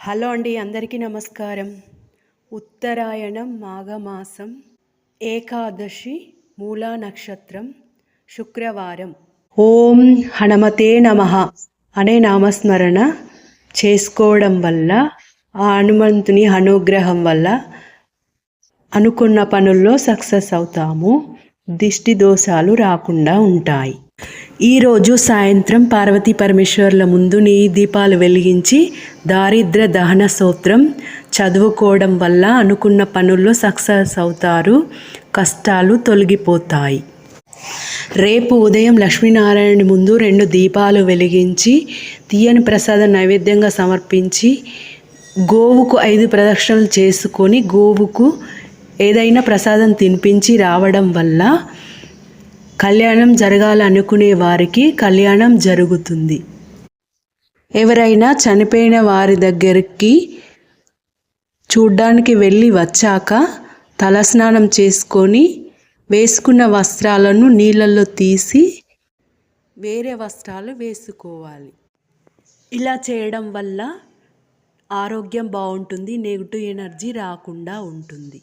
Hello అండి అందరికీ నమస్కారం. ఉత్తరాయణం మాఘమాసం ఏకాదశి మూలా నక్షత్రం శుక్రవారం. ఓం హనుమతే నమ అనే నామస్మరణ చేసుకోవడం వల్ల ఆ హనుమంతుని అనుగ్రహం వల్ల అనుకున్న పనుల్లో సక్సెస్ అవుతాము. దిష్టి దోషాలు రాకుండా ఉంటాయి. ఈరోజు సాయంత్రం పార్వతీ పరమేశ్వర్ల ముందు నీ దీపాలు వెలిగించి దారిద్ర దహన సూత్రం చదువుకోవడం వల్ల అనుకున్న పనుల్లో సక్సెస్ అవుతారు. కష్టాలు తొలగిపోతాయి. రేపు ఉదయం లక్ష్మీనారాయణ ముందు రెండు దీపాలు వెలిగించి తీయని ప్రసాదం నైవేద్యంగా సమర్పించి గోవుకు ఐదు ప్రదక్షిణలు చేసుకొని గోవుకు ఏదైనా ప్రసాదం తినిపించి రావడం వల్ల కళ్యాణం జరగాలనుకునే వారికి కళ్యాణం జరుగుతుంది. ఎవరైనా చనిపోయిన వారి దగ్గరికి చూడ్డానికి వెళ్ళి వచ్చాక తలస్నానం చేసుకొని వేసుకున్న వస్త్రాలను నీళ్ళల్లో తీసి వేరే వస్త్రాలు వేసుకోవాలి. ఇలా చేయడం వల్ల ఆరోగ్యం బాగుంటుంది నెగిటివ్ ఎనర్జీ రాకుండా ఉంటుంది.